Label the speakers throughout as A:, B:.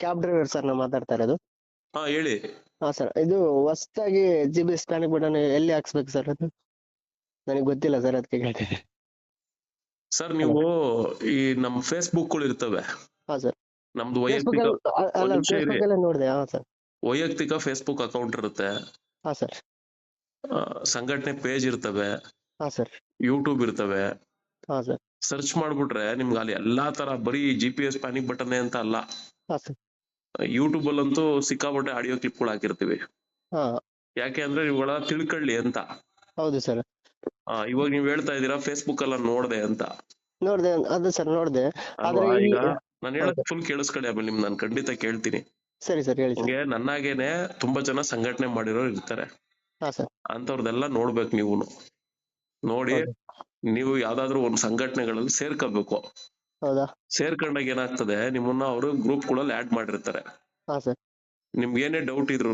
A: Cab driver sir ನಾ ಮಾತಾಡ್ತಾ ಇರೋದು.
B: ಹಾ ಹೇಳಿ.
A: ಹಾ ಸರ್ ಇದು ಹೊಸದಾಗಿ ಜಿ ಬಿ ಎಸ್ ಬಟನ್ ಎಲ್ಲಿ ಹಾಕ್ಸ್ಬೇಕು ಸರ್ ಅದು? ನನಗೆ ಗೊತ್ತಿಲ್ಲ ಸರ್ ಅದಕ್ಕೆ ಕೇಳ್ತಿದ್ದೆ
B: ಸರ್ ನೀವು ಈ ನಮ್ಮ ಫೇಸ್ಬುಕ್ಗಳು ಇರ್ತವೆ.
A: ಹಾ ಸರ್
B: ನಮ್ದು ವೈಯಕ್ತಿಕ
A: ಅಲ್ಲ
B: ಒಂದ್ ನಿಮಿಷ ಇರಿ.
A: ಫೇಸ್ಬುಕ್ ಎಲ್ಲ ನೋಡಿದೆ. ಹಾ ಸರ್
B: ವೈಯಕ್ತಿಕ ಫೇಸ್ಬುಕ್ ಅಕೌಂಟ್ ಇರುತ್ತೆ.
A: ಹಾ ಸರ್
B: ಆ, ಸಂಘಟನೆ ಪೇಜ್ ಇರ್ತವೆ.
A: ಹಾ ಸರ್
B: ಯೂಟ್ಯೂಬ್ ಇರ್ತವೆ.
A: ಹಾ ಸರ್
B: ಸರ್ಚ್ ಮಾಡ್ಬಿಟ್ರೆ ನಿಮ್ಗೆ ಅಲ್ಲಿ ಎಲ್ಲಾ ತರ ಬರೀ G P S panic button ಅಂತ ಅಲ್ಲ.
A: ಹಾ ಸರ್
B: ಯೂಟ್ಯೂಬ್ ಅಲ್ಲಂತೂ ಸಿಕ್ಕಾಪಟ್ಟೆ ಆಡಿಯೋ ಕ್ಲಿಪ್ಗಳು ಹಾಕಿರ್ತೀವಿ.
A: ಹಾ.
B: ಯಾಕೆ ಅಂದ್ರೆ ಇವುಗಳ ತಿಳ್ಕೊಳ್ಳಿ ಅಂತ.
A: ಹೌದು ಸರ್.
B: ಇವಾಗ ನೀವ್ ಹೇಳ್ತಾ ಇದೀರಾ ಫೇಸ್ಬುಕ್ ಎಲ್ಲ ನೋಡ್ದೆ ಅಂತ.
A: ನೋಡ್ದೆ ಅದು ಸರ್ ನೋಡಿದೆ. ಆದ್ರೆ
B: ಈಗ ನಾನು ಹೇಳೋದು ಫುಲ್ ಕೇಳಿಸ್ಕೊಳ್ಳಿ ಆಮೇಲೆ ನಿಮ್ ನಾನು ಖಂಡಿತ ಕೇಳ್ತೀನಿ.
A: ಸರಿ ಸರ್ ಹೇಳಿ ಸರ್.
B: ಹಂಗೆ ನನ್ನಾಗೇನೆ ತುಂಬಾ ಜನ ಸಂಘಟನೆ ಮಾಡಿರೋರು ಇರ್ತಾರೆ. ಅಂತವ್ರದೆಲ್ಲ ನೋಡ್ಬೇಕು ನೀವು ನೋಡಿ ನೀವು ಯಾವ್ದಾದ್ರು ಒಂದ್ ಸಂಘಟನೆಗಳಲ್ಲಿ ಸೇರ್ಕೋಬೇಕು.
A: ಹೌದಾ?
B: ಸೇರ್ಕೊಂಡಾಗ ಏನಾಗ್ತದೆ ನಿಮ್ಮನ್ನ ಅವರು ಗ್ರೂಪ್ಗಳಲ್ಲಿ ಆಡ್ ಮಾಡಿರ್ತಾರೆ.
A: ಹಾ ಸರ್.
B: ನಿಮ್ಗೆ ಏನೇ ಡೌಟ್ ಇದ್ರು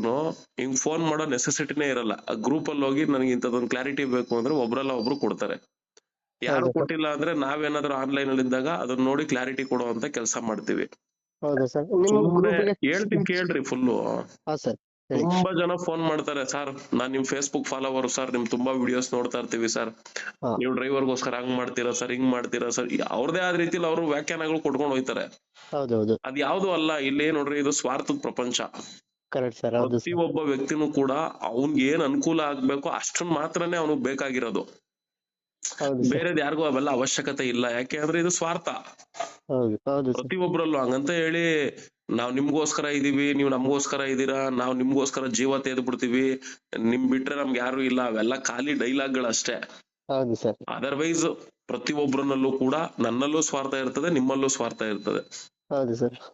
B: ಹಿಂಗ್ ಫೋನ್ ಮಾಡೋ ನೆಸೆಸಿಟಿನೇ ಇರಲ್ಲ. ಆ ಗ್ರೂಪ್ ಅಲ್ಲಿ ಹೋಗಿ ನನಗೆ ಇಂಥದೊಂದು ಕ್ಲಾರಿಟಿ ಬೇಕು ಅಂದ್ರೆ ಒಬ್ರಲ್ಲ ಒಬ್ರು ಕೊಡ್ತಾರೆ. ಯಾರು
A: ಹೌದು.
B: ಕೊಟ್ಟಿಲ್ಲ ಅಂದ್ರೆ ನಾವೇನಾದ್ರೂ ಆನ್ಲೈನ್ ಅಲ್ಲಿ ಇದ್ದಾಗ ಅದನ್ನ ನೋಡಿ ಕ್ಲಾರಿಟಿ ಕೊಡುವಂತ ಕೆಲಸ ಮಾಡ್ತೀವಿ.
A: ಹೌದಾ ಸರ್. ನಿಮ್ಮ
B: ಸುಮ್ನೆ
A: ಗ್ರೂಪ್ಗೆ
B: ಹೇಳ್ತೀನಿ ಕೇಳ್ರಿ ಫುಲ್ಲು
A: ಹಾ ಸರ್.
B: ತುಂಬಾ ಜನ ಫೋನ್ ಮಾಡ್ತಾರೆ ಸರ್ ನಾನ್ ನಿಮ್ ಫೇಸ್ಬುಕ್ ಫಾಲೋವರ್ ಸರ್ ನಿಮ್ ತುಂಬಾ ವಿಡಿಯೋಸ್ ನೋಡ್ತಾ ಇರ್ತೀವಿ ಸರ್ ನೀವ್ ಡ್ರೈವರ್ ಗೋಸ್ಕರ ಹಂಗ್ ಮಾಡ್ತೀರಾ ಸರ್ ಹಿಂಗ್ ಮಾಡ್ತೀರಾ ಸರ್ ಅವ್ರದೇ ಆದ ರೀತಿಲಿ ಅವರು ವ್ಯಾಖ್ಯಾನಗಳು ಕೊಟ್ಕೊಂಡು ಹೋಯ್ತಾರೆ. ಅದ್ ಯಾವ್ದು ಅಲ್ಲ ಇಲ್ಲಿ ನೋಡ್ರಿ ಇದು ಸ್ವಾರ್ಥದ ಪ್ರಪಂಚ.
A: ಕರೆಕ್ಟ್ ಸರ್
B: ಪ್ರತಿ ಒಬ್ಬ ವ್ಯಕ್ತಿನೂ ಕೂಡ ಅವ್ನ್ಗೆ ಏನ್ ಅನುಕೂಲ ಆಗ್ಬೇಕು ಅಷ್ಟನ್ ಮಾತ್ರನೇ ಅವ್ನಿಗೆ ಬೇಕಾಗಿರೋದು. ಬೇರೆದ್ ಯಾರಿಗೂ ಅವೆಲ್ಲ ಅವಶ್ಯಕತೆ ಇಲ್ಲ. ಯಾಕೆ ಅಂದ್ರೆ ಇದು ಸ್ವಾರ್ಥ.
A: ಸರ್.
B: ಪ್ರತಿಯೊಬ್ಬರಲ್ಲೂ ಹಂಗಂತ ಹೇಳಿ ನಾವ್ ನಿಮ್ಗೋಸ್ಕರ ಇದೀವಿ ನೀವು ನಮ್ಗೋಸ್ಕರ ಇದೀರಾ ನಾವ್ ನಿಮ್ಗೋಸ್ಕರ ಜೀವ ತೆಗೆದು ಬಿಡ್ತೀವಿ ನಿಮ್ ಬಿಟ್ರೆ ನಮ್ಗೆ ಯಾರು ಇಲ್ಲ ಅವೆಲ್ಲ ಖಾಲಿ ಡೈಲಾಗ್ ಗಳಷ್ಟೇ ಅದರ್ವೈಸ್ ಪ್ರತಿಯೊಬ್ಬರನ್ನಲ್ಲೂ ಕೂಡ ನನ್ನಲ್ಲೂ ಸ್ವಾರ್ಥ ಇರ್ತದೆ ನಿಮ್ಮಲ್ಲೂ ಸ್ವಾರ್ಥ ಇರ್ತದೆ.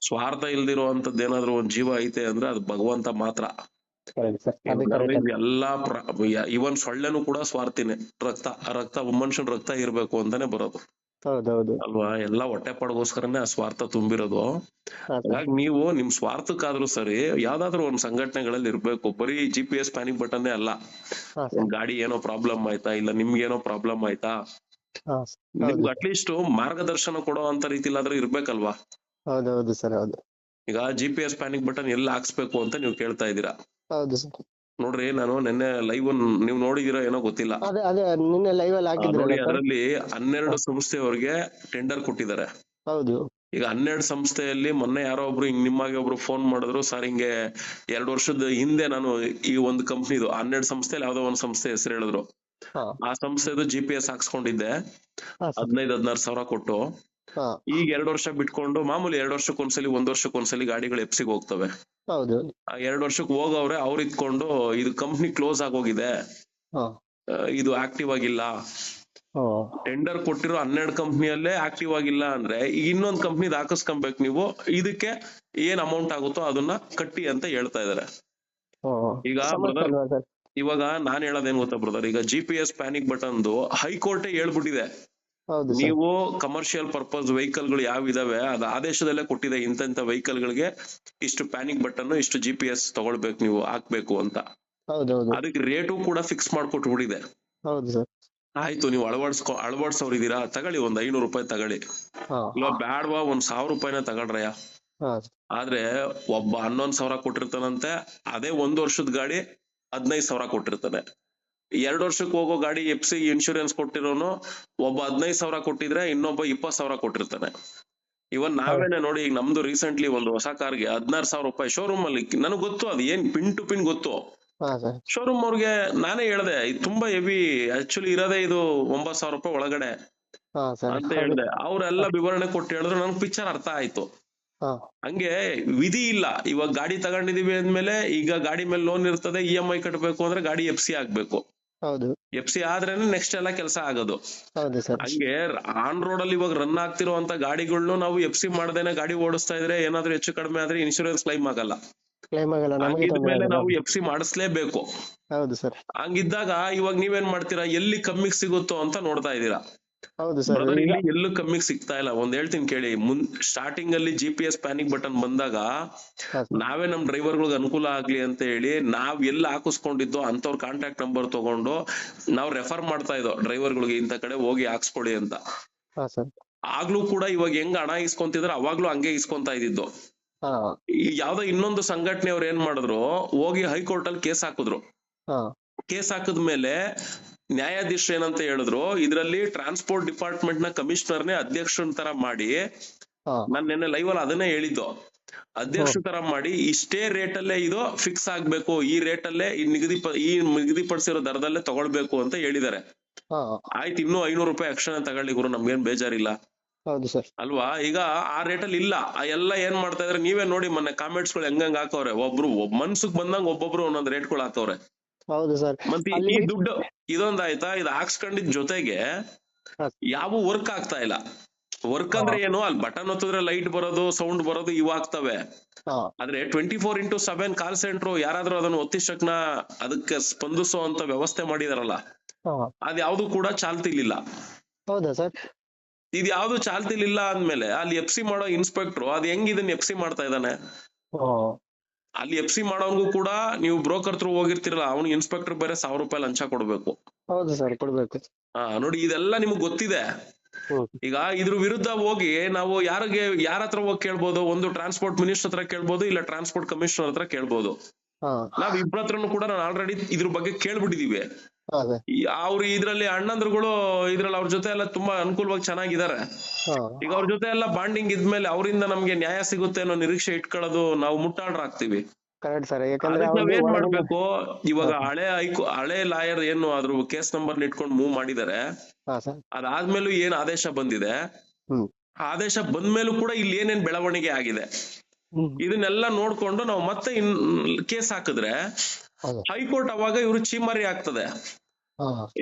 B: ಸ್ವಾರ್ಥ ಇಲ್ದಿರುವಂತದ್ದು ಏನಾದ್ರು ಒಂದ್ ಜೀವ ಐತೆ ಅಂದ್ರೆ ಅದು ಭಗವಂತ ಮಾತ್ರ. ಎಲ್ಲಾ ಇವನ್ ಸೊಳ್ಳೆನು ಕೂಡ ಸ್ವಾರ್ಥಿನೇ. ರಕ್ತ ರಕ್ತ ಮನುಷ್ಯನ್ ರಕ್ತ ಇರ್ಬೇಕು ಅಂತಾನೆ ಬರೋದು. ಅಲ್ವಾ? ಎಲ್ಲಾ ಹೊಟ್ಟೆ ಪಾಡ್ಗೋಸ್ಕರನೇ ಆ ಸ್ವಾರ್ಥ ತುಂಬಿರೋದು. ಹಾಗಾಗಿ ನೀವು ನಿಮ್ ಸ್ವಾರ್ಥಕ್ಕಾದ್ರೂ ಸರಿ ಯಾವ್ದಾದ್ರು ಒಂದ್ ಸಂಘಟನೆಗಳಲ್ಲಿ ಇರ್ಬೇಕು. ಬರೀ ಜಿ ಪಿ ಎಸ್ ಪ್ಯಾನಿಕ್ ಬಟನ್ನೇ ಅಲ್ಲ. ಒಂದ್ ಗಾಡಿ ಏನೋ ಪ್ರಾಬ್ಲಮ್ ಆಯ್ತಾ? ಇಲ್ಲ ನಿಮ್ಗೆ ಏನೋ ಪ್ರಾಬ್ಲಮ್ ಆಯ್ತಾ? ನಿಮ್ಗೆ ಅಟ್ಲೀಸ್ಟ್ ಮಾರ್ಗದರ್ಶನ ಕೊಡೋ ಅಂತ ರೀತಿಲಾದ್ರೂ ಇರ್ಬೇಕಲ್ವಾ?
A: ಹೌದು ಹೌದು ಸರ್ ಹೌದು.
B: ಈಗ G P S panic button ಎಲ್ಲಿ ಹಾಕ್ಸ್ಬೇಕು ಅಂತ ನೀವು ಕೇಳ್ತಾ ಇದ್ದೀರಾ?
A: ಹೌದು ಸರ್.
B: ನೋಡ್ರಿ ನಾನು ನಿನ್ನೆ ಲೈವ್ ನೀವು ನೋಡಿದಿರೋ ಏನೋ ಗೊತ್ತಿಲ್ಲ.
A: ಅದೇ ಅದೇ ನಿನ್ನೆ ಲೈವ್ ಅಲ್ಲಿ
B: ನೋಡಿ
A: ಸರ್
B: ಅದರಲ್ಲಿ ಹನ್ನೆರಡು ಸಂಸ್ಥೆಯವರಿಗೆ ಟೆಂಡರ್ ಕೊಟ್ಟಿದ್ದಾರೆ.
A: ಹೌದು.
B: ಈಗ ಹನ್ನೆರಡು ಸಂಸ್ಥೆಯಲ್ಲಿ ಮೊನ್ನೆ ಯಾರೋ ಒಬ್ರು ಹಿಂಗ್ ನಿಮ್ಮಾಗೆ ಒಬ್ರು ಫೋನ್ ಮಾಡಿದ್ರು ಸರ್ ಹಿಂಗೆ ಎರಡು ವರ್ಷದ ಹಿಂದೆ ನಾನು ಈ ಒಂದು ಕಂಪ್ನಿದು ಹನ್ನೆರಡು ಸಂಸ್ಥೆಯಲ್ಲಿ ಯಾವ್ದೋ ಒಂದು ಸಂಸ್ಥೆ ಹೆಸರು ಹೇಳಿದ್ರು.
A: ಹಾ.
B: ಆ ಸಂಸ್ಥೆದು ಜಿ ಪಿ ಎಸ್ ಹಾಕ್ಸ್ಕೊಂಡಿದ್ದೆ.
A: ಹಾ ಸರ್.
B: ಹದಿನೈದು ಹದಿನಾರು ಸಾವಿರ ಕೊಟ್ಟು.
A: ಹಾ.
B: ಈಗ ಎರಡು ವರ್ಷ ಬಿಟ್ಕೊಂಡು ಮಾಮೂಲಿ ಎರಡು ವರ್ಷಕ್ಕೊಂದ್ಸಲಿ ಒಂದ್ ವರ್ಷಕ್ಕೊಂದ್ಸಲಿ ಗಾಡಿಗಳು ಎಪ್ಸಿಗೆ ಹೋಗ್ತವೆ.
A: ಹೌದು.
B: ಎರಡು ವರ್ಷಕ್ಕೆ ಹೋಗವ್ರೆ ಅವ್ರು ಇದ್ಕೊಂಡು ಇದು ಕಂಪ್ನಿ ಕ್ಲೋಸ್ ಆಗೋಗಿದೆ ಇದು ಆಕ್ಟಿವ್ ಆಗಿಲ್ಲ. ಟೆಂಡರ್ ಕೊಟ್ಟಿರೋ ಹನ್ನೆರಡು ಕಂಪ್ನಿಯಲ್ಲೇ ಆಕ್ಟಿವ್ ಆಗಿಲ್ಲ ಅಂದ್ರೆ ಈಗ ಇನ್ನೊಂದ್ ಕಂಪ್ನಿದ್ ಹಾಕಿಸ್ಕೊಬೇಕು ನೀವು. ಇದಕ್ಕೆ ಏನ್ ಅಮೌಂಟ್ ಆಗುತ್ತೋ ಅದನ್ನ ಕಟ್ಟಿ ಅಂತ ಹೇಳ್ತಾ ಇದಾರೆ. ಈಗ ಇವಾಗ ನಾನ್ ಹೇಳೋದೇನ್ ಗೊತ್ತಾ ಬ್ರದರ್ ಈಗ ಜಿ ಪಿ ಎಸ್ ಪ್ಯಾನಿಕ್ ಬಟನ್ದು ಹೈಕೋರ್ಟೇ ಹೇಳ್ಬಿಟ್ಟಿದೆ. ನೀವು ಕಮರ್ಷಿಯಲ್ ಪರ್ಪಸ್ ವೆಹಿಕಲ್ಗಳು ಯಾವ ಇದಾವೆ ಅದು ಆದೇಶದಲ್ಲೇ ಕೊಟ್ಟಿದೆ ಇಂತ ವೆಹಿಕಲ್ ಗಳಿಗೆ ಇಷ್ಟು ಪ್ಯಾನಿಕ್ ಬಟನ್ ಇಷ್ಟು ಜಿ ಪಿ ಎಸ್ ತಗೊಳ್ಬೇಕು ನೀವು ಹಾಕ್ಬೇಕು ಅಂತ. ಅದಕ್ಕೆ ರೇಟು ಕೂಡ ಫಿಕ್ಸ್ ಮಾಡ್ಕೊಟ್ಬಿಟ್ಟಿದೆ
A: ಹೌದು ಸರ್.
B: ಆಯ್ತು ನೀವು ಅಳವಡಿಸ್ಕೊ ಅಳವಡಿಸೋರಿದ್ದೀರಾ? ತಗೊಳ್ಳಿ ಒಂದ್ ಐನೂರು ರೂಪಾಯಿ ತಗೊಳ್ಳಿ. ಇಲ್ಲ ಬ್ಯಾಡ್ವಾ ಒಂದ್ ಸಾವಿರ ರೂಪಾಯಿನ ತಗೊಳ್ರಯ್ಯ. ಆದ್ರೆ ಒಬ್ಬ ಹನ್ನೊಂದ್ ಸಾವಿರ ಕೊಟ್ಟಿರ್ತಾನಂತೆ ಅದೇ ಒಂದ್ ವರ್ಷದ ಗಾಡಿ ಹದಿನೈದು ಸಾವಿರ ಕೊಟ್ಟಿರ್ತಾನೆ. ಎರಡ್ ವರ್ಷಕ್ಕೆ ಹೋಗೋ ಗಾಡಿ ಎಫ್ ಸಿ ಇನ್ಶೂರೆನ್ಸ್ ಕೊಟ್ಟಿರೋನು ಒಬ್ಬ ಹದಿನೈದು ಸಾವಿರ ಕೊಟ್ಟಿದ್ರೆ ಇನ್ನೊಬ್ಬ ಇಪ್ಪತ್ ಸಾವಿರ ಕೊಟ್ಟಿರ್ತಾನೆ. ಇವನ್ ನಾವೇನೆ ನೋಡಿ ಈಗ ನಮ್ದು ರೀಸೆಂಟ್ಲಿ ಒಂದು ಹೊಸ ಕಾರ್ಗೆ ಹದಿನಾರು ಸಾವಿರ ರೂಪಾಯಿ ಶೋರೂಮ್ ಅಲ್ಲಿ ನನಗೆ ಗೊತ್ತು ಅದು ಏನ್ ಪಿನ್ ಟು ಪಿನ್ ಗೊತ್ತು. ಶೋರೂಮ್ ಅವ್ರಿಗೆ ನಾನೇ ಹೇಳ್ದೆ ಇದು ತುಂಬಾ ಹೆವಿ ಆಕ್ಚುಲಿ ಇರೋದೇ ಇದು ಒಂಬತ್ ಸಾವಿರ ರೂಪಾಯಿ ಒಳಗಡೆ ಅಂತ ಹೇಳ್ದೆ. ಅವ್ರೆಲ್ಲ ವಿವರಣೆ ಕೊಟ್ಟು ಹೇಳಿದ್ರು ನನ್ಗೆ ಪಿಕ್ಚರ್ ಅರ್ಥ ಆಯ್ತು. ಹಂಗೆ ವಿಧಿ ಇಲ್ಲ. ಇವಾಗ ಗಾಡಿ ತಗೊಂಡಿದೀವಿ ಅಂದ್ಮೇಲೆ ಈಗ ಗಾಡಿ ಮೇಲೆ ಲೋನ್ ಇರ್ತದೆ ಇ ಎಂ ಐ ಕಟ್ಟಬೇಕು ಅಂದ್ರೆ ಗಾಡಿ ಎಫ್ ಸಿ ಆಗ್ಬೇಕು.
A: ಹೌದು.
B: ಎಫ್ ಸಿ ಆದ್ರೇನೆ ನೆಕ್ಸ್ಟ್ ಎಲ್ಲ ಕೆಲಸ ಆಗೋದು.
A: ಹೌದು ಸರ್
B: ಹಂಗೆ ಆನ್ ರೋಡ್ ಅಲ್ಲಿ ಇವಾಗ ರನ್ ಆಗ್ತಿರುವಂತ ಗಾಡಿಗಳನ್ನು ನಾವು ಎಫ್ ಸಿ ಮಾಡದೇನೆ ಗಾಡಿ ಓಡಿಸ್ತಾ ಇದ್ರೆ ಏನಾದ್ರೂ ಹೆಚ್ಚು ಕಡಿಮೆ ಆದ್ರೆ ಇನ್ಶೂರೆನ್ಸ್ ಕ್ಲೈಮ್ ಆಗಲ್ಲ.
A: ಕ್ಲೈಮ್ ಆಗಲ್ಲ ನಮಗೆ ತೊಂದ್ರೆ
B: ನಾವು ಎಫ್ ಸಿ ಮಾಡಿಸ್ಲೇಬೇಕು.
A: ಹೌದು ಸರ್
B: ಹಂಗಿದ್ದಾಗ ಇವಾಗ ನೀವೇನ್ ಮಾಡ್ತೀರಾ ಎಲ್ಲಿ ಕಮ್ಮಿಗೆ ಸಿಗುತ್ತೋ ಅಂತ ನೋಡ್ತಾ ಇದೀರಾ
A: ಹೌದು ಸರ್.
B: ಬ್ರದರ್
A: ಈಗ
B: ಇಲ್ಲಿ ಎಲ್ಲೂ ಕಮ್ಮಿ ಸಿಗ್ತಾ ಇಲ್ಲ. ಒಂದ್ ಹೇಳ್ತೀನಿ ಕೇಳಿ. ಮುನ್ ಸ್ಟಾರ್ಟಿಂಗ್ ಅಲ್ಲಿ G P S panic button ಬಂದಾಗ
A: ಹಾ ಸರ್.
B: ನಾವೇ ನಮ್ ಡ್ರೈವರ್ಗಳಿಗೆ ಅನುಕೂಲ ಆಗ್ಲಿ ಅಂತ ಹೇಳಿ ನಾವ್ ಎಲ್ಲಿ ಹಾಕಿಸ್ಕೊಂಡಿದ್ದೋ ಅಂತವ್ರ ಕಾಂಟ್ಯಾಕ್ಟ್ ನಂಬರ್ ತಗೊಂಡು ನಾವ್ ರೆಫರ್ ಮಾಡ್ತಾ ಇದ್ದೋ ಡ್ರೈವರ್ಗಳಿಗೆ ಇಂತ ಕಡೆ ಹೋಗಿ ಹಾಕ್ಸ್ಕೊಡಿ ಅಂತ.
A: ಹಾ ಸರ್.
B: ಆಗ್ಲೂ ಕೂಡ ಇವಾಗ ಹೆಂಗ್ ಹಣ ಇಸ್ಕೊಂತಿದ್ರೆ ಅವಾಗ್ಲೂ ಹಂಗೆ ಇಸ್ಕೊಂತ ಇದ್ದಿದ್ದು.
A: ಹಾ.
B: ಈ ಯಾವ್ದೋ ಇನ್ನೊಂದು ಸಂಘಟನೆ ಅವ್ರು ಏನ್ ಮಾಡಿದ್ರು ಹೋಗಿ ಹೈಕೋರ್ಟ್ ಅಲ್ಲಿ ಕೇಸ್ ಹಾಕಿದ್ರು.
A: ಹಾ.
B: ಕೇಸ್ ಹಾಕಿದ್ಮೇಲೆ ನ್ಯಾಯಾಧೀಶರು ಏನಂತ ಹೇಳಿದ್ರು ಇದರಲ್ಲಿ ಟ್ರಾನ್ಸ್ಪೋರ್ಟ್ ಡಿಪಾರ್ಟ್ಮೆಂಟ್ನ ಕಮಿಷನರ್ನೇ ಅಧ್ಯಕ್ಷನ್ ತರ ಮಾಡಿ ನಾನ್ ನಿನ್ನೆ ಲೈವ್ ಅಲ್ಲಿ ಅದನ್ನೇ ಹೇಳಿದ್ದು. ಅಧ್ಯಕ್ಷ ತರ ಮಾಡಿ ಇಷ್ಟೇ ರೇಟ್ ಅಲ್ಲೇ ಇದು ಫಿಕ್ಸ್ ಆಗ್ಬೇಕು ಈ ರೇಟ್ ಅಲ್ಲೇ ಈ ನಿಗದಿ ಈ ನಿಗದಿಪಡಿಸಿರೋ ದರದಲ್ಲೇ ತಗೊಳ್ಬೇಕು ಅಂತ ಹೇಳಿದ್ದಾರೆ. ಆಯ್ತು ಇನ್ನೂ ಐನೂರು ರೂಪಾಯಿ ಅಕ್ಷರ ತಗೊಳ್ಳಿ ಗುರು ನಮ್ಗೇನ್ ಬೇಜಾರಿಲ್ಲ. ಅಲ್ವಾ? ಈಗ ಆ ರೇಟ್ ಅಲ್ಲಿ ಇಲ್ಲ ಎಲ್ಲ ಏನ್ ಮಾಡ್ತಾ ಇದ್ರೆ ನೀವೇ ನೋಡಿ ಮೊನ್ನೆ ಕಾಮೆಂಟ್ಸ್ಗಳು ಹೆಂಗ್ ಹಾಕವ್ರೆ. ಒಬ್ರು ಒಬ್ ಮನ್ಸಕ್ ಬಂದಂಗ ಒಬ್ಬೊಬ್ರು ಒಂದೊಂದ್ ರೇಟ್ಗಳು ಹಾಕವ್ರೆ.
A: ಹೌದು ಸರ್.
B: ದುಡ್ಡು ಇದೊಂದ್ ಆಯ್ತಾ? ಇದು ಹಾಕ್ಸ್ಕೊಂಡಿದ್ ಜೊತೆಗೆ. ಯಾವ ವರ್ಕ್ ಆಗ್ತಾ ಇಲ್ಲ. ವರ್ಕ್ ಅಂದ್ರೆ ಏನು? ಅಲ್ಲಿ ಬಟನ್ ಒತ್ತಿದ್ರೆ ಲೈಟ್ ಬರೋದು ಸೌಂಡ್ ಬರೋದು ಇವ್ ಆಗ್ತವೆ. ಆದ್ರೆ twenty four into seven call centre ಯಾರಾದ್ರೂ ಅದನ್ನ ಒತ್ತಿಸಕ್ನ ಅದಕ್ಕೆ ಸ್ಪಂದಿಸೋ ಅಂತ ವ್ಯವಸ್ಥೆ ಮಾಡಿದಾರಲ್ಲ. ಅದ್ ಯಾವ್ದು ಕೂಡ ಚಾಲ್ತಿಲಿಲ್ಲ.
A: ಹೌದಾ ಸರ್?
B: ಇದ್ ಯಾವ್ದು ಚಾಲ್ತಿಲಿಲ್ಲ ಅಂದ್ಮೇಲೆ ಅಲ್ಲಿ ಎಫ್ ಸಿ ಮಾಡೋ ಇನ್ಸ್ಪೆಕ್ಟರ್ ಅದ್ ಹೆಂಗ್ ಇದನ್ನ ಎಫ್ ಸಿ ಮಾಡ್ತಾ ಇದ್ದಾನೆ? ಅಲ್ಲಿ ಎಫ್ ಸಿ ಮಾಡೋನ್ಗೂ ಕೂಡ ನೀವು ಬ್ರೋಕರ್ ತ್ರೂ ಹೋಗಿರ್ತಿರಲ್ಲ ಅವ್ನು ಇನ್ಸ್ಪೆಕ್ಟರ್ ಬೇರೆ ಸಾವಿರ ರೂಪಾಯಿ ಲಂಚ ಕೊಡ್ಬೇಕು.
A: ಹೌದು ಸರ್ ಕೊಡ್ಬೇಕು.
B: ಹಾ ನೋಡಿ ಇದೆಲ್ಲ ನಿಮ್ಗೆ ಗೊತ್ತಿದೆ. ಈಗ ಇದ್ರ ವಿರುದ್ಧ ಹೋಗಿ ನಾವು ಯಾರಿಗೆ ಯಾರ ಹತ್ರ ಹೋಗಿ ಕೇಳ್ಬೋದು? ಒಂದು ಟ್ರಾನ್ಸ್ಪೋರ್ಟ್ ಮಿನಿಸ್ಟರ್ ಹತ್ರ ಕೇಳ್ಬೋದು ಇಲ್ಲ ಟ್ರಾನ್ಸ್ಪೋರ್ಟ್ ಕಮಿಷನರ್ ಹತ್ರ ಕೇಳ್ಬೋದು? ನಾವ್ ಇಬ್ರ ಹತ್ರನು ಕೂಡ ನಾನು ಆಲ್ರೆಡಿ ಇದ್ರ ಬಗ್ಗೆ ಕೇಳ್ಬಿಟ್ಟಿದೀವಿ. ಅವ್ರು ಇದ್ರಲ್ಲಿ ಅಣ್ಣಂದ್ರುಗಳು ಇದ್ರಲ್ಲಿ ಅವ್ರ ಜೊತೆ ಎಲ್ಲ ತುಂಬಾ ಅನುಕೂಲವಾಗಿ ಚೆನ್ನಾಗಿದ್ದಾರೆ. ಈಗ ಅವ್ರ ಜೊತೆ ಎಲ್ಲ ಬಾಂಡಿಂಗ್ ಇದ್ಮೇಲೆ ಅವರಿಂದ ನಮ್ಗೆ ನ್ಯಾಯ ಸಿಗುತ್ತೆ ಅನ್ನೋ ನಿರೀಕ್ಷೆ ಇಟ್ಕೊಳ್ಳೋದು ನಾವು ಮುಟ್ಟಾಡ್ರಾಗ್ತಿವಿ.
A: ಕರೆಕ್ಟ್ ಸರ್ ಯಾಕಂದ್ರೆ
B: ಅದಕ್ಕೆ ನಾವ್
A: ಅವ್ರಿಗೆ
B: ಏನ್
A: ಹೊರಗಡೆ-
B: ಮಾಡ್ಬೇಕು? ಇವಾಗ ಹಳೆ ಹೈಕೋ ಹಳೆ ಲಾಯರ್ ಏನು ಅದ್ರ ಕೇಸ್ ನಂಬರ್ ಇಟ್ಕೊಂಡು ಮೂವ್
A: ಮಾಡಿದ್ದಾರೆ
B: ಅದಾದ್ಮೇಲೂ ಏನ್ ಆದೇಶ ಬಂದಿದೆ? ಆದೇಶ ಬಂದ್ಮೇಲೂ ಕೂಡ ಇಲ್ಲಿ ಏನೇನ್ ಬೆಳವಣಿಗೆ ಆಗಿದೆ? ಇದನ್ನೆಲ್ಲಾ ನೋಡ್ಕೊಂಡು ನಾವು ಮತ್ತೆ ಇನ್ ಕೇಸ್ ಹಾಕಿದ್ರೆ ಹೈಕೋರ್ಟ್ ಅವಾಗ ಇವ್ರು ಚೀಮಾರಿ ಆಗ್ತದೆ.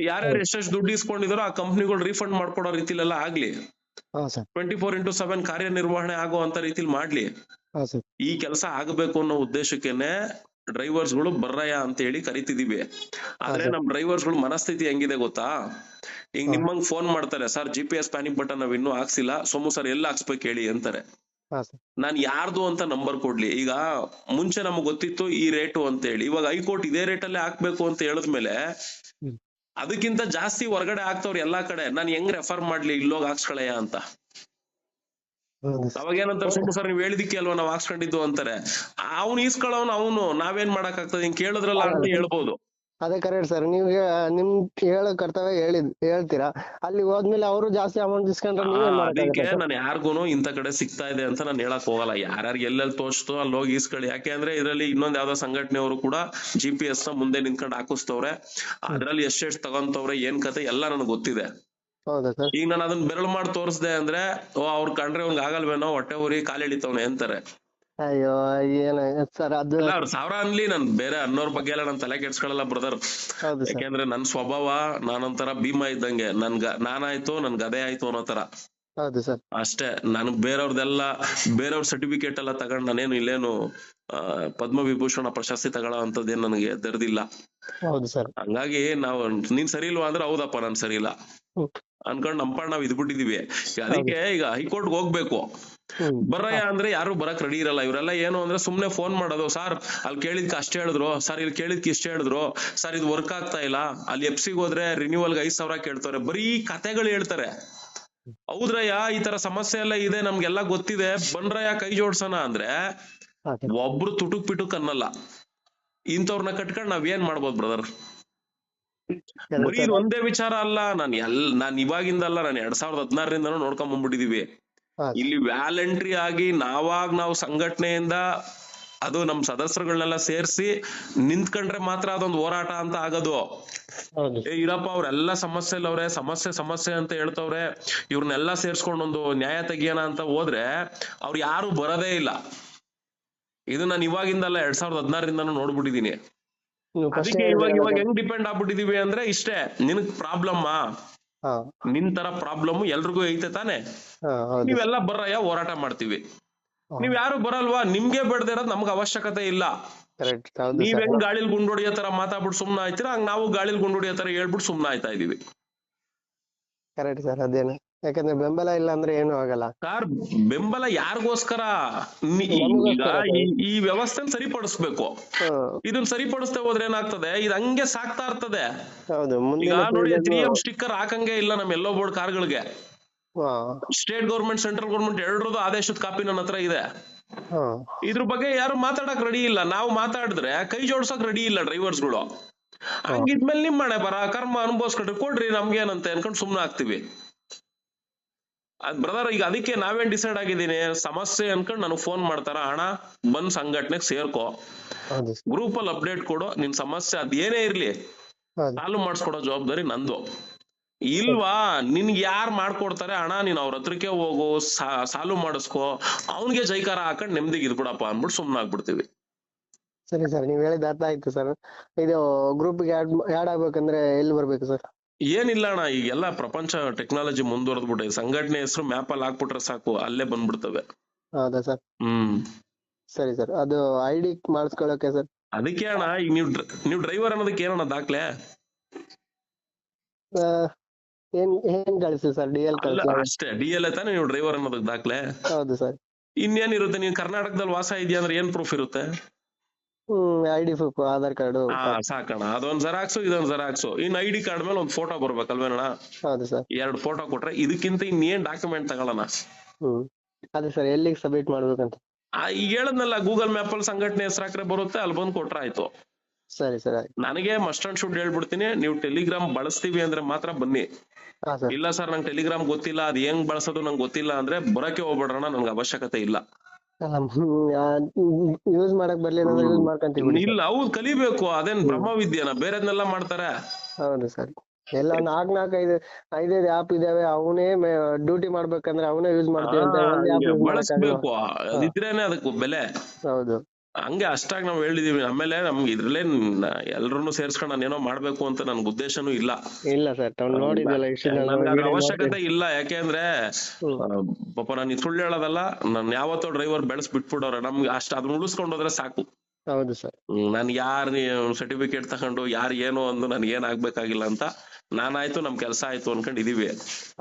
B: ಯಾರ್ಯಾರು ಎಷ್ಟೆಷ್ಟು ದುಡ್ಡು ಇಸ್ಕೊಂಡಿದಾರೋ ಆ ಕಂಪ್ನಿಗಳು ರೀಫಂಡ್ ಮಾಡ್ಕೊಡೋ ರೀತಿಲೆಲ್ಲ ಆಗ್ಲಿ. ಟ್ವೆಂಟಿ ಫೋರ್ ಇಂಟು ಸೆವೆನ್ ಕಾರ್ಯನಿರ್ವಹಣೆ ಆಗೋ ಅಂತ ರೀತಿಲಿ ಮಾಡ್ಲಿ. ಈ ಕೆಲಸ ಆಗಬೇಕು ಅನ್ನೋ ಉದ್ದೇಶಕ್ಕೆನೆ ಡ್ರೈವರ್ಸ್ಗಳು ಬರ್ರಯ ಅಂತ ಹೇಳಿ ಕರಿತಿದೀವಿ. ಆದ್ರೆ ನಮ್ ಡ್ರೈವರ್ಸ್ಗಳು ಮನಸ್ಥಿತಿ ಹೆಂಗಿದೆ ಗೊತ್ತಾ? ಈಗ. ನಿಮ್ಮಂಗ್ ಫೋನ್ ಮಾಡ್ತಾರೆ sir G P S panic button ನಾವ್ ಇನ್ನೂ ಹಾಕ್ಸಿಲ್ಲ ಸೋಮು ಸರ್ ಎಲ್ಲಿ ಹಾಕ್ಸ್ಬೇಕು ಹೇಳಿ ಅಂತಾರೆ. ನಾನ್ ಯಾರ್ದು ಅಂತ ನಂಬರ್ ಕೊಡ್ಲಿ. ಈಗ ಮುಂಚೆ ನಮ್ಗೆ ಗೊತ್ತಿತ್ತು ಈ ರೇಟು ಅಂತ ಹೇಳಿ ಇವಾಗ ಹೈಕೋರ್ಟ್ ಇದೇ ರೇಟ್ ಅಲ್ಲೇ ಹಾಕ್ಬೇಕು ಅಂತ ಹೇಳಿದ್ಮೇಲೆ. ಅದಕ್ಕಿಂತ ಜಾಸ್ತಿ ಹೊರಗಡೆ ಹಾಕ್ತವ್ರ ಎಲ್ಲಾ ಕಡೆ. ನಾನು ಹೆಂಗ್ ರೆಫರ್ ಮಾಡ್ಲಿ ಇಲ್ಲೋಗ್ ಹಾಕ್ಸ್ಕೊಳಯ್ಯ ಅಂತ. ಅವಾಗ ಏನಂತಾರೆ ಸರ್ ನೀವ್ ಹೇಳಿದಿಕ್ಕೆ ಅಲ್ವಾ ನಾವ್ ಹಾಕ್ಸ್ಕೊಂಡಿದ್ದು ಅಂತಾರೆ. ಅವ್ನು ಈಸ್ಕೊಳ್ಳೋನು ಅವನು. ನಾವೇನ್ ಮಾಡಕ್ ಆಗ್ತದೆ? ಹಿಂಗ್ ಕೇಳಿದ್ರಲ್ಲ ಅಂತ ಹೇಳ್ಬೋದು.
A: ಅದೇ ಕರೆಕ್ಟ್ ಸರ್ ನೀವು ನಿಮ್ ಹೇಳೋ ಕರ್ತವ್ಯ ಹೇಳಿದ್ ಹೇಳ್ತೀರಾ? ಅಲ್ಲಿ ಹೋದ್ಮೇಲೆ ಅವರು ಜಾಸ್ತಿ ಅಮೌಂಟ್ ಇಸ್ಕೊಂಡ್ರೆ ನೀವೇನ್
B: ಅದಕ್ಕೆ
A: ಮಾಡಕ್ಕಾಗತ್ತೆ
B: ನಾನು ಯಾರ್ಗೂನು ಇಂತ ಕಡೆ ಸಿಗ್ತಾ ಇದೆ ಅಂತ ನಾನು ಹೇಳಕ್ ಹೋಗಲ್ಲ. ಯಾರ್ಯಾರಿಗೆ ಎಲ್ಲೆಲ್ಲಿ ತೋಚ್ತೋ ಅಲ್ಲಿ ಹೋಗಿ ಈಸ್ಕೊಳ್ಳಿ. ಯಾಕೆ ಅಂದ್ರೆ ಇದರಲ್ಲಿ ಇನ್ನೊಂದ್ ಯಾವ್ದೋ ಸಂಘಟನೆಯವರು ಕೂಡ ಜಿ ಪಿ ಎಸ್ನ ಮುಂದೆ ನಿಂತ್ಕೊಂಡು ಹಾಕಿಸ್ತವ್ರೆ. ಅದ್ರಲ್ಲಿ ಎಷ್ಟೆಷ್ಟು ತಗೊಂತವ್ರೆ ಏನ್ ಕತೆ ಎಲ್ಲ ನನಗೆ ಗೊತ್ತಿದೆ.
A: ಹೌದಾ ಸರ್
B: ಈಗ ನಾನು ಅದನ್ನ ಬೆರಳು ಮಾಡಿ ತೋರಿಸ್ದೆ ಅಂದ್ರೆ ಓ ಅವ್ರ ಕಂಡ್ರೆ ಅವ್ನಿಗೆ ಆಗಲ್ವೇನೋ ಹೊಟ್ಟೆ ಉರಿ ಕಾಲ್ ಎಳಿತವ್ನೆ ಅಂತಾರೆ.
A: ಅಯ್ಯೋ ಏನ ಸರ್ ಅದು
B: ಅವ್ರ ಸಾವಿರ ಅನ್ಲಿ ನನ್ ಬೇರೆ ಅನ್ನೋರ್ ಬಗ್ಗೆ ಎಲ್ಲ ನನ್ ತಲೆ ಕೆಡ್ಸ್ಕೊಳಲ್ಲ ಬ್ರದರ್.
A: ಹೌದು ಸರ್.
B: ಯಾಕೆಂದ್ರೆ ನನ್ ಸ್ವಭಾವ ನಾನೊಂಥರ ಭೀಮ ಇದ್ದಂಗೆ ನನ್ಗ ನಾನಾಯ್ತು ನನ್ ಗದೆ ಆಯ್ತು ಅನ್ನೋ ತರ
A: ಹೌದು ಸರ್.
B: ಅಷ್ಟೇ ನನ್ ಬೇರೆಯವ್ರದೆಲ್ಲ ಬೇರೆಯವ್ರ ಸರ್ಟಿಫಿಕೇಟ್ ಎಲ್ಲ ತಗೊಂಡ್ ನಾನೇನು ಇಲ್ಲೇನು ಆ, ಪದ್ಮವಿಭೂಷಣ ಪ್ರಶಸ್ತಿ ತಗೊಳ್ಳೋ ಅಂತದೇನ್ ನನಗೆ ದರ್ದಿಲ್ಲ.
A: ಹೌದು ಸರ್.
B: ಹಂಗಾಗಿ ನಾವು ನೀನ್ ಸರಿ ಇಲ್ವಾ ಅಂದ್ರೆ ಹೌದಪ್ಪ ನಾನ್ ಸರಿ ಇಲ್ಲ.
A: ಹ್ಮ್.
B: ಅನ್ಕೊಂಡ್ ಪಾಡ್ ನಾವ್ ಇದ್ಬಿಟ್ಟಿದೀವಿ. ಅದಕ್ಕೆ ಈಗ ಹೈಕೋರ್ಟ್ ಹೋಗ್ಬೇಕು.
A: ಹ್ಮ್.
B: ಬರ್ರಯ್ಯ ಅಂದ್ರೆ ಯಾರು ಬರಕ್ ರೆಡಿ ಇರಲ್ಲ. ಇವರೆಲ್ಲ ಏನು ಅಂದ್ರೆ ಸುಮ್ನೆ ಫೋನ್ ಮಾಡೋದು. ಸರ್ ಅಲ್ಲಿ ಕೇಳಿದ್ಕ ಅಷ್ಟೇ ಹೇಳಿದ್ರು. ಸರ್ ಇಲ್ಲಿ ಕೇಳಿದ್ಕೆ ಇಷ್ಟೇ ಹೇಳಿದ್ರು. ಸರ್ ಇದು ವರ್ಕ್ ಆಗ್ತಾ ಇಲ್ಲ. ಅಲ್ಲಿ ಎಫ್ ಸಿಗ್ ಹೋದ್ರೆ ರಿನ್ಯೂವಲ್ಗೆ ಐದ್ ಸಾವಿರ ಕೇಳ್ತಾರೆ. ಬರೀ ಕತೆಗಳು ಹೇಳ್ತಾರೆ. ಹೌದ್ರಯ್ಯ ಈ ತರ ಸಮಸ್ಯೆ ಎಲ್ಲ ಇದೆ ನಮ್ಗೆಲ್ಲ ಗೊತ್ತಿದೆ. ಬನ್ರಯ್ಯ ಕೈ ಜೋಡ್ಸೋಣ ಅಂದ್ರೆ ಒಬ್ರು ತುಟುಕ್ ಪಿಟುಕ್ ಅನ್ನಲ್ಲ. ಇಂಥವ್ರನ್ನ ಕಟ್ಕೊಂಡ್ ನಾವ್ ಏನ್ ಮಾಡ್ಬೋದು ಬ್ರದರ್ ಬರೀ ಒಂದೇ ವಿಚಾರ ಅಲ್ಲ. ನಾನು ಎಲ್ ನಾನ್ ಇವಾಗಿಂದಲ್ಲ ನಾನು ಎರಡ್ ಸಾವಿರದ ಹದಿನಾರರಿಂದನೂ ನೋಡ್ಕೊಂಡ್ ಬಂದ್ಬಿಟ್ಟಿದೀವಿ. ಇಲ್ಲಿ ವ್ಯಾಲಂಟ್ರಿ ಆಗಿ ನಾವಾಗ ನಾವು ಸಂಘಟನೆಯಿಂದ ಅದು ನಮ್ ಸದಸ್ಯರುಗಳನ್ನೆಲ್ಲ ಸೇರಿಸಿ ನಿಂತ್ಕೊಂಡ್ರೆ ಮಾತ್ರ ಅದೊಂದು ಹೋರಾಟ ಅಂತ ಆಗೋದು. ಏ ಇರಪ್ಪ ಅವ್ರೆಲ್ಲ ಸಮಸ್ಯೆಲವ್ರೆ ಸಮಸ್ಯೆ ಸಮಸ್ಯೆ ಅಂತ ಹೇಳ್ತವ್ರೆ ಇವ್ರನ್ನೆಲ್ಲ ಸೇರ್ಸ್ಕೊಂಡು ಒಂದು ನ್ಯಾಯ ತೆಗಿಯೋಣ ಅಂತ ಹೋದ್ರೆ ಅವ್ರು ಯಾರು ಬರೋದೇ ಇಲ್ಲ. ಇದು ನಾನು ಇವಾಗಿಂದಲ್ಲ ಎರಡ್ ಸಾವಿರದ ಹದಿನಾರರಿಂದನೂ ನೋಡ್ಬಿಟ್ಟಿದೀನಿ. ಅದಕ್ಕೆ ಇವಾಗ ಇವಾಗ ಹೆಂಗ್ ಡಿಪೆಂಡ್ ಆಗ್ಬಿಟ್ಟಿದೀವಿ ಅಂದ್ರೆ ಇಷ್ಟೇ ನಿನಗ್ ಪ್ರಾಬ್ಲಮ್ಮಾ ನಿನ್ ತರ ಪ್ರಾಬ್ಲಮ್ ಎಲ್ರಿಗೂ ಐತೆ ತಾನೆ? ನೀವೆಲ್ಲ ಬರ್ರಯ್ಯ ಹೋರಾಟ ಮಾಡ್ತೀವಿ. ನೀವ್ ಯಾರು ಬರಲ್ವಾ? ನಿಮ್ಗೆ ಬೆಳ್ದಿರೋದ್ ನಮ್ಗೆ ಅವಶ್ಯಕತೆ ಇಲ್ಲ. ನೀವ್ ಹೆಂಗ್ ಗಾಳಿಲ್ ಗುಂಡೊಡಿಯೋ ತರ ಮಾತಾಡ್ಬಿಟ್ಟು ಸುಮ್ನ ಆಯ್ತೀರಾ? ಹಂಗ್ ನಾವು ಗಾಳಿಲ್ ಗುಂಡೊಡಿಯೋ ತರ ಹೇಳ್ಬಿಟ್ಟು ಸುಮ್ನ ಆಯ್ತಾ ಇದೀವಿ.
A: ಕರೆಕ್ಟ್ ಸರ್ ಅದೇನು. ಯಾಕಂದ್ರೆ ಬೆಂಬಲ ಇಲ್ಲ ಅಂದ್ರೆ ಏನು ಆಗಲ್ಲ.
B: ಸರ್ ಬೆಂಬಲ ಯಾರಿಗೋಸ್ಕರ ಈ- ವ್ಯವಸ್ಥೆ ಸರಿಪಡಿಸ್ಬೇಕು. ಇದನ್ನ ಸರಿಪಡಿಸ್ತಾ ಹೋದ್ರೆ ಏನಾಗ್ತದೆ? ಇದು ಹಂಗೆ ಸಾಕ್ತಾ ಇರ್ತದೆ.
A: ಹೌದು
B: ಈಗ ನೋಡಿ ತ್ರೀ ಎಂ ಸ್ಟಿಕ್ಕರ್ ಹಾಕಂಗೆ ಇಲ್ಲ ನಮ್ ಎಲ್ಲೋ ಬೋರ್ಡ್ ಕಾರ್ಗಳಿಗೆ. ಸ್ಟೇಟ್ ಗೌರ್ಮೆಂಟ್ ಸೆಂಟ್ರಲ್ ಗೌರ್ಮೆಂಟ್ ಎರಡರದು ಆದೇಶದ ಕಾಪಿ ನನ್ನ ಹತ್ರ ಇದೆ. ಇದ್ರ ಬಗ್ಗೆ ಯಾರು ಮಾತಾಡಕ್ ರೆಡಿ ಇಲ್ಲ. ನಾವು ಮಾತಾಡಿದ್ರೆ ಕೈ ಜೋಡ್ಸಕ್ ರೆಡಿ ಇಲ್ಲ ಡ್ರೈವರ್ಸ್ಗಳು ಹಂಗಿದ್ಮೇಲೆ ನಿಮ್ ಮನೆ ಬರ ಕರ್ಮ ಅನುಭವಿಸ್ಕೊಟ್ರಿ ಕೊಡ್ರಿ ನಮ್ಗೇನಂತೆ ಅನ್ಕೊಂಡ್ ಸುಮ್ನೆ ಆಗ್ತಿವಿ ಬ್ರದರ್ ಈಗ ಅದಕ್ಕೆ ನಾವೇನ್ ಡಿಸೈಡ್ ಆಗಿದ್ದೀನಿ ಸಮಸ್ಯೆ ಅನ್ಕೊಂಡ್ ನನಗೆ ಫೋನ್ ಮಾಡ್ತಾರ? ಹಣ ಬಂದ್ ಸಂಘಟನೆಗೆ ಸೇರ್ಕೋ. ಗ್ರೂಪ್ ಅಲ್ಲಿ ಅಪ್ಡೇಟ್ ಕೊಡು. ನಿನ್ ಸಮಸ್ಯೆ ಅದೇನೇ ಇರ್ಲಿ
A: ಸಾಲು
B: ಸಾಲ್ವ್ ಮಾಡಿಸ್ಕೊಡೋ ಜವಾಬ್ದಾರಿ ನಂದು. ಇಲ್ವಾ? ನಿನ್ಗೆ ಯಾರು ಮಾಡ್ಕೊಡ್ತಾರೆ? ಹಣ ನೀನ್ ಅವ್ರ ಹತ್ರಕ್ಕೆ ಹೋಗು ಸಾಲ್ವ್ ಮಾಡಿಸ್ಕೋ. ಅವನ್ಗೆ ಜೈಕಾರ ಹಾಕೊಂಡ್ ನೆಮ್ಮದಿಗೆ ಇದ್ಬಿಡಪ್ಪ ಅಂದ್ಬಿಟ್ಟು ಸುಮ್ನೆ ಆಗ್ಬಿಡ್ತೀವಿ.
A: ಸರಿ ಸರ್ ನೀವ್ ಹೇಳಿದ ಅರ್ಥ ಆಯ್ತು ಸರ್. ಇದು ಗ್ರೂಪ್ಗೆ ಆಡ್ ಆಡ್ ಆಗ್ಬೇಕಂದ್ರೆ ಎಲ್ಲಿ ಬರ್ಬೇಕು ಸರ್?
B: ಏನಿಲ್ಲ ಅಣ್ಣ ಈಗೆಲ್ಲ ಪ್ರಪಂಚ ಟೆಕ್ನಾಲಜಿ ಮುಂದುವರೆದ್ಬಿಟ್ಟೆ ಸಂಘಟನೆ ಹೆಸರು ಮ್ಯಾಪ್ ಅಲ್ಲಿ ಹಾಕ್ಬಿಟ್ರೆ ಸಾಕು ಅಲ್ಲೇ ಬಂದ್ಬಿಡ್ತವೆ.
A: ಹೌದಾ ಸರ್?
B: ಹ್ಮ್.
A: ಸರಿ ಸರ್ ಅದು ಐಡಿ ಡಿ ಮಾಡಿಸ್ಕೊಳಕ್ಕೆ ಸರ್.
B: ಅದಕ್ಕೆ ಅಣ್ಣ ಈಗ ನೀವು ನೀವು ಡ್ರೈವರ್ ಅನ್ನೋದಕ್ಕೆ ಏನಣ್ಣ ದಾಖಲೆ?
A: ಏನ್ ಏನ್ ಕಳಿಸಿ ಸರ್ ಡಿ ಎಲ್
B: ಅಲ್ಲ
A: ಕಳಿಸಿ
B: ಅಷ್ಟೇ ಡಿ ಎಲ್ ತಾನೇ ನೀವು ಡ್ರೈವರ್ ಅನ್ನೋದಕ್ಕೆ ದಾಖಲೆ?
A: ಹೌದು ಸರ್.
B: ಇನ್ನೇನಿರುತ್ತೆ ನೀವು ಕರ್ನಾಟಕದಲ್ಲಿ ವಾಸ ಇದೆಯಾ ಅಂದ್ರೆ ಏನ್ ಪ್ರೂಫ್ ಇರುತ್ತೆ?
A: ಹ್ಮ್ ಐಡಿ ಪ್ರೂಫ್ ಆಧಾರ್ ಕಾರ್ಡ್
B: ಹಾ ಸಾಕಣ್ಣ. ಅದೊಂದ್ ಜೆರಾಕ್ಸ್ ಇದೊಂದ್ ಜೆರಾಕ್ಸ್ ಇನ್ ಐಡಿ ಡಿ ಕಾರ್ಡ್ ಮೇಲೆ ಒಂದ್ ಫೋಟೋ ಬರ್ಬೇಕಲ್ವೇನಣ್ಣ?
A: ಹೌದು ಸರ್
B: ಎರಡ್ ಫೋಟೋ ಕೊಟ್ರೆ ಇದಕ್ಕಿಂತ ಇನ್ನೇನ್ ಡಾಕ್ಯುಮೆಂಟ್ ತಗೊಳ್ಳೋಣ?
A: ಹ್ಮ್. ಅದೇ ಸರ್ ಎಲ್ಲಿಗೆ ಸಬ್ಮಿಟ್ ಮಾಡ್ಬೇಕಂತ?
B: ಆ, ಈಗ ಹೇಳದ್ನಲ್ಲ ಗೂಗಲ್ ಮ್ಯಾಪ್ ಅಲ್ಲಿ ಸಂಘಟನೆ ಹೆಸರಾಕ್ರೆ ಬರುತ್ತೆ ಅಲ್ಲಿ ಬಂದ್ ಕೊಟ್ರೆ ಆಯ್ತು.
A: ಸರಿ ಸರ್ ಆಯ್ತು.
B: ನನಗೆ ಮಸ್ಟ್ ಅಂಡ್ ಶುಡ್ ಹೇಳ್ಬಿಡ್ತೀನಿ ನೀವು ಟೆಲಿಗ್ರಾಮ್ ಬಳಸ್ತೀವಿ ಅಂದ್ರೆ ಮಾತ್ರ ಬನ್ನಿ.
A: ಹಾ ಸರ್
B: ಇಲ್ಲ ಸರ್ ನಂಗೆ ಟೆಲಿಗ್ರಾಮ್ ಗೊತ್ತಿಲ್ಲ ಅದ್ ಹೆಂಗ್ ಬಳಸೋದು ನಂಗೆ ಗೊತ್ತಿಲ್ಲ ಅಂದ್ರೆ ಬರಕ್ಕೆ ಹೋಗ್ಬೇಡ್ರಣ ನನ್ಗೆ ಅವಶ್ಯಕತೆ ಇಲ್ಲ.
A: ಯೂಸ್ ಮಾಡಕ್ ಬರ್ಲಿಲ್ಲ ಅಂದ್ರೆ ಯೂಸ್ ಮಾಡ್ಕೊಂತೀವಿ
B: ಇಲ್ಲ ಹೌದು ಕಲಿಬೇಕು ಅದೇನ್ ಬ್ರಹ್ಮವಿದ್ಯನ? ಬೇರೆದ್ನೆಲ್ಲ ಮಾಡ್ತಾರೆ.
A: ಹೌದು ಸರ್. ಎಲ್ಲ ನಾಲ್ಕ್ ನಾಲ್ಕ್ ಐದು ಐದೈದು ಆಪ್ ಇದಾವೆ ಅವನೇ ಡ್ಯೂಟಿ ಮಾಡ್ಬೇಕಂದ್ರೆ ಅವನೇ ಯೂಸ್ ಮಾಡ್ತೀವಿ ಅಂತ
B: ಬಳಸ್ಬೇಕು. ಅದಿದ್ರೇನೆ ಅದಕ್ಕೆ ಬೆಲೆ.
A: ಹೌದು.
B: ಹಂಗೆ ಅಷ್ಟಾಗಿ ನಾವು ಹೇಳಿದೀವಿ. ಆಮೇಲೆ ನಮ್ಗೆ ಇದ್ರಲ್ಲೇ ಎಲ್ಲರೂ ಸೇರ್ಸ್ಕೊಂಡು ನಾನು ಏನೋ ಮಾಡ್ಬೇಕು ಅಂತ ನನ್ಗೆ ಉದ್ದೇಶನೂ ಇಲ್ಲ.
A: ಇಲ್ಲ ಸರ್
B: ಅವಶ್ಯಕತೆ ಇಲ್ಲ. ಯಾಕೆಂದ್ರೆ ಪಾಪ ನಾನು ಸುಳ್ಳು ಹೇಳೋದಲ್ಲ ನಾನು ಯಾವತ್ತೋ ಡ್ರೈವರ್ ಬೆಳೆಸ್ ಬಿಟ್ಬಿಡೋರ. ನಮ್ಗೆ ಅಷ್ಟ ಅದನ್ನ ಉಳಿಸ್ಕೊಂಡು ಹೋದ್ರೆ ಸಾಕು.
A: ಹೌದು ಸರ್.
B: ನಾನು ಯಾರ ಸರ್ಟಿಫಿಕೇಟ್ ತಗೊಂಡು ಯಾರು ಏನು ಅಂದು ನನ್ಗೆ ಏನ್ ಆಗ್ಬೇಕಾಗಿಲ್ಲ ಅಂತ ನಾನಾಯ್ತು ನಮ್ ಕೆಲಸ ಆಯ್ತು ಅನ್ಕೊಂಡ್ ಇದೀವಿ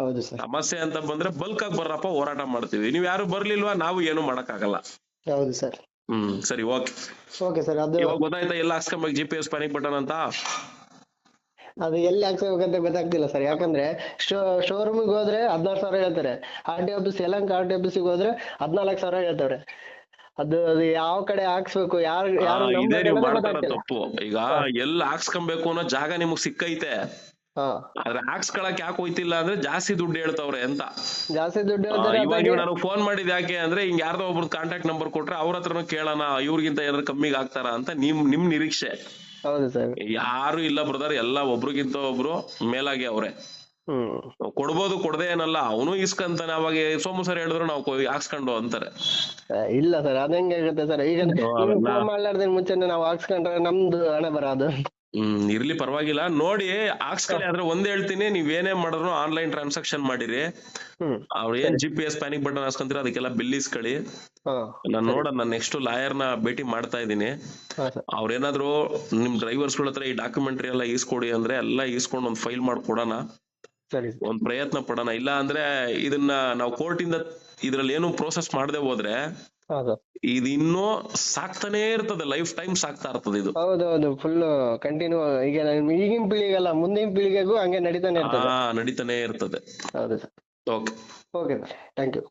A: ಹೌದು ಸರ್.
B: ಸಮಸ್ಯೆ ಅಂತ ಬಂದ್ರೆ ಬಲ್ಕ್ ಆಗಿ ಬರ್ರಪ್ಪ ಹೋರಾಟ ಮಾಡ್ತೀವಿ. ನೀವ್ ಯಾರು ಬರ್ಲಿಲ್ವಾ ನಾವು ಏನು ಮಾಡಕ್ಕಾಗಲ್ಲ.
A: ಹೌದು ಸರ್.
B: ಹ್ಮ್ ಸರಿ ಓಕೆ
A: ಓಕೆ ಸರ್ ಅದು
B: ಇವಾಗ ಗೊತ್ತಾಯ್ತಾ ಎಲ್ಲ ಹಾಕ್ಸ್ಕೊಂಬೇಕು G P S panic button ಅಂತ?
A: ಅದು ಎಲ್ಲಿ ಹಾಕ್ಸ್ಬೇಕಂತ ಗೊತ್ತಾಗ್ತಿಲ್ಲ ಸರ್. ಯಾಕಂದ್ರೆ ಶೋರೂಮ್ಗೆ ಹೋದ್ರೆ ಹದಿನಾರು ಸಾವಿರ ಹೇಳ್ತಾರೆ. ಆರ್ ಟಿ ಆಫೀಸ್ ಯಲಂಕ ಆರ್ ಟಿ ಆಫೀಸಿಗೆ ಹೋದ್ರೆ ಹದಿನಾಲ್ಕು ಸಾವಿರ ಹೇಳ್ತಾರೆ. ಅದು ಅದು ಯಾವ ಕಡೆ ಹಾಕ್ಸ್ಬೇಕು ಯಾರು
B: ಆ, ಇದೇ ನೀವು ಮಾಡ್ತಾರ ತಪ್ಪು. ಈಗ ಎಲ್ಲಿ ಹಾಕ್ಸ್ಕೊಬೇಕು ಅನ್ನೋ ಜಾಗ ನಿಮಗ್ ಸಿಕ್ಕೈತೆ. ಆದ್ರೆ ಹಾಕ್ಸ್ಕೊಳಕ್ ಯಾಕೆ ಹೋಯ್ತಿಲ್ಲ ಅಂದ್ರೆ ಜಾಸ್ತಿ ದುಡ್ಡು ಹೇಳ್ತವ್ರೆ ಅಂತ.
A: ಜಾಸ್ತಿ ದುಡ್ಡು
B: ಇವಾಗ ನಾನು ಫೋನ್ ಮಾಡಿದ್ ಯಾಕೆ ಅಂದ್ರೆ ಹಿಂಗ ಯಾರ್ದೋ ಒಬ್ರು ಕಾಂಟ್ಯಾಕ್ಟ್ ನಂಬರ್ ಕೊಟ್ರೆ ಅವ್ರ ಹತ್ರನು ಕೇಳೋಣ ಇವ್ರಿಗಿಂತ ಏನಾದ್ರು ಕಮ್ಮಿಗೆ ಆಗ್ತಾರ ಅಂತ ನಿಮ್ ನಿಮ್ ನಿರೀಕ್ಷೆ.
A: ಹೌದು ಸರ್.
B: ಯಾರು ಇಲ್ಲ ಬ್ರದರ್ ಎಲ್ಲ ಒಬ್ರಿಗಿಂತ ಒಬ್ರು ಮೇಲಾಗಿ ಅವ್ರೆ.
A: ಹ್ಮ್.
B: ಕೊಡ್ಬೋದು ಕೊಡದೆ ಏನಲ್ಲ ಅವನು ಇಸ್ಕಂತಾನೆ ಅವಾಗ ಸೋಮು ಸರ್ ಹೇಳಿದ್ರು ನಾವು ಹಾಕ್ಸ್ಕೊಂಡು ಅಂತಾರೆ.
A: ಇಲ್ಲ ಸರ್ ಅದಂಗೆ ಆಗುತ್ತೆ ಸರ್. ಈಗ ನೀವು
B: ಮುಂಚೆ
A: ಫೋನ್ ಮಾಡ್ಲಾರ್ದೇನ್ ಮುಂಚೆನೆ ನಾವು ಹಾಕ್ಸ್ಕೊಂಡ್ರೆ ನಮ್ದು ಹಣ ಬರ ಅದು
B: ಹ್ಮ್ ಇರ್ಲಿ ಪರವಾಗಿಲ್ಲ. ನೋಡಿ ಹಾಕ್ಸ್ಕೊಳ್ಳಿ. ಆದ್ರೆ ಒಂದ್ ಹೇಳ್ತೀನಿ ನೀವ್ ಏನೇ ಮಾಡಿದ್ರು ಆನ್ಲೈನ್ ಟ್ರಾನ್ಸಾಕ್ಷನ್ ಮಾಡಿರಿ. ಅವ್ರ ಏನ್ G P S panic button ಹಾಕ್ಸ್ಕೊಂತೀರ ಅದಕ್ಕೆಲ್ಲ ಬಿಲ್ ಇಸ್ಕೊಳ್ಳಿ.
A: ನಾನ್
B: ನಾನು ನೋಡ ನಾನು ನೆಕ್ಸ್ಟ್ ಲಾಯರ್ನ ಭೇಟಿ ಮಾಡ್ತಾ
A: ಇದೀನಿ
B: ಅವ್ರೇನಾದ್ರು ನಿಮ್ ಡ್ರೈವರ್ಸ್ಗಳ ಹತ್ರ ಈ ಡಾಕ್ಯುಮೆಂಟ್ರಿ ಎಲ್ಲ ಈಸ್ಕೊಡಿ ಅಂದ್ರೆ ಎಲ್ಲ ಈಸ್ಕೊಂಡು ಒಂದ್ ಫೈಲ್ ಮಾಡ್ಕೊಡೋಣ ಒಂದ್ ಪ್ರಯತ್ನ ಪಡೋಣ. ಇಲ್ಲ ಅಂದ್ರೆ ಇದನ್ನ ನಾವು ಕೋರ್ಟ್ ಇಂದ ಇದ್ರಲ್ಲಿ ಏನು ಪ್ರೋಸೆಸ್ ಮಾಡದೆ ಹೋದ್ರೆ ಇದು ಇನ್ನೂ ಸಾಕ್ತಾನೆ ಇರ್ತದೆ ಲೈಫ್ ಟೈಮ್ ಸಾಕ್ತಾ ಇರ್ತದೆ ಇದು.
A: ಹೌದೌದು ಫುಲ್ ಕಂಟಿನ್ಯೂ ಈಗ ಈಗಿನ ಪೀಳಿಗೆಲ್ಲ ಮುಂದಿನ ಪೀಳಿಗೆಗೂ ಹಂಗೆ ನಡೀತಾನೆ ಇರ್ತದೆ.
B: ಹಾ ನಡೀತಾನೆ ಇರ್ತದೆ.
A: ಹೌದು sir.
B: Okay
A: okay sir. Thank you